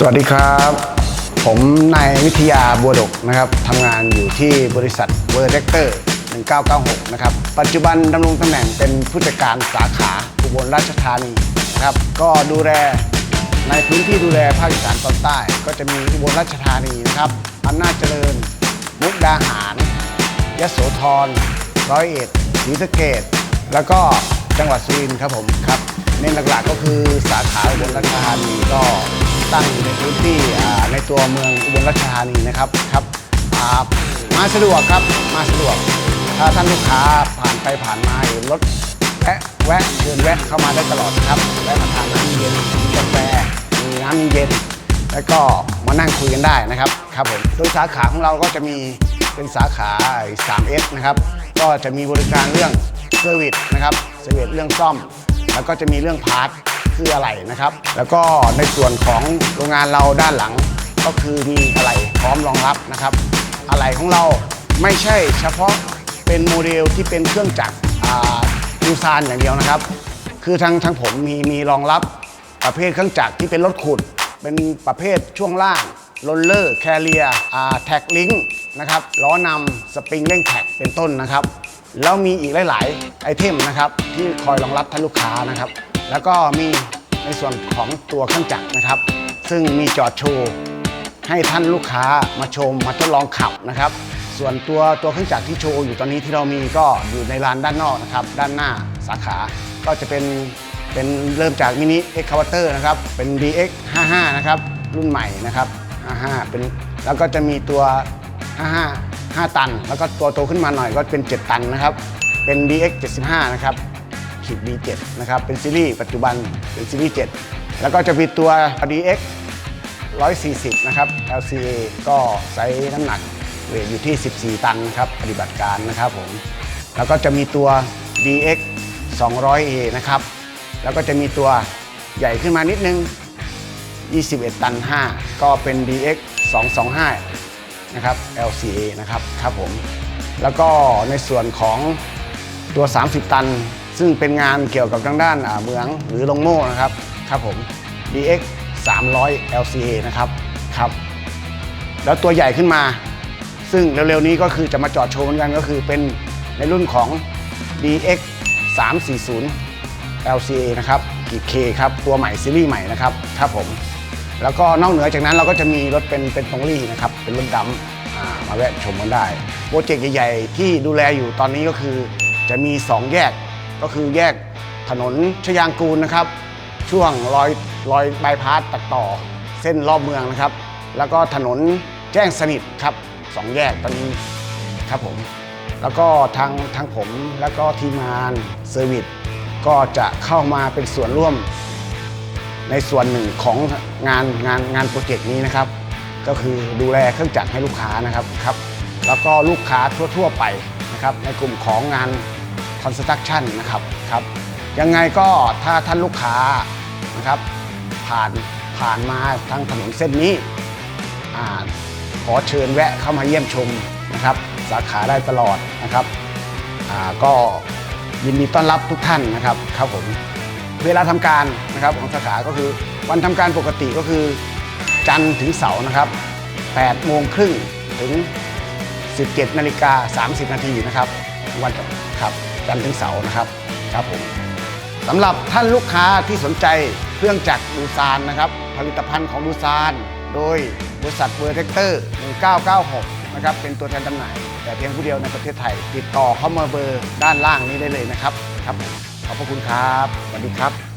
สวัสดีครับ ผมนายวิทยาบัวดกนะครับทำงานอยู่ที่บริษัทเวอร์เ e กเตอร์ 1996 นะครับ ปัจจุบันดำรงตำแหน่งเป็นผู้จัดการสาขาอุบลราชธานีนะครับ ก็ดูแลในพื้นที่ดูแลภาคอีสานตอนใต้ ก็จะมีอุบลราชธานีนะครับอำนาจเจริญ มุกดาหารยโสธรร้อยเอ็ดศรีสะเกดแล้วก็จังหวัดสุรินทร์ครับผมครับเน้นหลักๆก็คือสาขาอุบลราชธานีก็ ตั้งอยู่ในพื้นที่ในตัวเมืองอุบลราชธานีนะครับครับมาสะดวกครับมาสะดวก ถ้าท่านลูกค้าผ่านไปผ่านมาเห็นรถแวะแวะเชิญแวะเข้ามาได้ตลอดครับแวะมาทานน้ำเย็นมีกาแฟมีน้ำเย็น แล้วก็มานั่งคุยกันได้นะครับครับผมโดยสาขาของเราก็จะมีเป็นสาขา 3S นะครับก็จะมีบริการเรื่องเซอร์วิสนะครับเซอร์วิสเรื่องซ่อม แล้วก็จะมีเรื่องพาร์ท คืออะไรนะครับ แล้วก็ในส่วนของโรงงานเราด้านหลัง ก็คือมีอะไรพร้อมรองรับนะครับ อะไรของเราไม่ใช่เฉพาะเป็นโมเดลที่เป็นเครื่องจักรอ่าดูซานอย่างเดียวนะครับ คือทางทางผมมีมีรองรับประเภทเครื่องจักรที่เป็นรถขุด เป็นประเภทช่วงล่างโรลเลอร์แคเรียแท็กลิงนะครับล้อนำสปริงเร่งแท็กเป็นต้นนะครับ แล้วมีอีกหลาย ๆ ไอเทมนะครับ ที่คอยรองรับท่านลูกค้านะครับ แล้วก็มีในส่วนของตัวเครื่องจักรนะครับ ซึ่งมีจอดโชว์ให้ท่านลูกค้ามาชมมาทดลองขับนะครับ ส่วนตัวตัวเครื่องจักรที่โชว์อยู่ตอนนี้ที่เรามีก็อยู่ในลานด้านนอกนะครับ ด้านหน้าสาขาก็จะเป็นเป็นเริ่มจากมินิเอ็กคาวเตอร์นะครับ เป็น DX 55นะครับ รุ่นใหม่นะครับ 55 เป็น แล้วก็จะมีตัว 55 5 ตัน แล้วก็ตัวโตขึ้นมาหน่อยก็เป็น 7 ตันนะครับ เป็น DX 75นะครับ ขีด D7 นะครับ เป็นซีรีส์ปัจจุบัน เป็นซีรีส์ 7 แล้วก็จะมีตัว DX 140 นะครับ LCA ก็ไซส์น้ำหนักเวทอยู่ที่ 14 ตันครับ ปฏิบัติการนะครับผม แล้วก็จะมีตัว DX 200A นะครับ แล้วก็จะมีตัวใหญ่ขึ้นมานิดนึง 21 ตัน 5 ก็เป็น DX 225 นะครับ LCA นะครับ ครับผม แล้วก็ในส่วนของตัว 30 ตัน ซึ่งเป็นงานเกี่ยวกับทางด้านเมืองหรือลงโม่นะครับครับผม DX 300 LCA นะครับครับ แล้วตัวใหญ่ขึ้นมา ซึ่งเร็วๆนี้ก็คือจะมาจอดโชว์เหมือนกันก็คือเป็นในรุ่นของ DX 340 LCA นะครับกีด K ครับ ตัวใหม่ซีรีส์ใหม่นะครับครับผม แล้วก็นอกเหนือจากนั้นเราก็จะมีรถเป็นเป็นตรงรี่นะครับ เป็นรถดำมาแวะชมกันได้ โปรเจกต์ใหญ่ๆ ที่ดูแลอยู่ตอนนี้ก็คือจะมี 2 แยก ก็คือแยกถนนชยางกูลนะครับ ช่วงรอยรอยบายพาสตัดต่อเส้นรอบเมืองนะครับ แล้วก็ถนนแจ้งสนิทครับสองแยกตอนนี้ครับผม แล้วก็ทางทางผมแล้วก็ทีมงานเซอร์วิสก็จะเข้ามาเป็นส่วนร่วม ในส่วนหนึ่งของงานงานงานโปรเจกต์นี้นะครับ ก็คือดูแลเครื่องจักรให้ลูกค้านะครับครับ แล้วก็ลูกค้าทั่ว ๆ ไปนะครับ ในกลุ่มของงาน construction นะครับครับ ยังไงก็ถ้าท่านลูกค้านะครับผ่านผ่านมาทางถนนเส้นนี้ขอเชิญแวะเข้ามาเยี่ยมชมนะครับ สาขาได้ตลอดนะครับก็ยินดีต้อนรับทุกท่านนะครับครับผมเวลาทำการนะครับของสาขาก็คือวันทำการปกติก็คือ จันทร์ถึงเสาร์นะครับ8โมงครึ่งถึง 17นาฬิกา30 นาทีนะครับ วันครับ จันทร์ถึงเสาร์นะครับครับผมสำหรับท่านลูกค้าที่สนใจเครื่องจักรดูซานนะครับ ผลิตภัณฑ์ของดูซาน โดยบริษัทเวอร์เทคเตอร์ 1996 นะครับ เป็นตัวแทนจำหน่าย แต่เพียงผู้เดียวในประเทศไทย ติดต่อเข้ามาเบอร์ด้านล่างนี้ได้เลยนะครับ ครับ ขอบพระคุณครับ สวัสดีครับ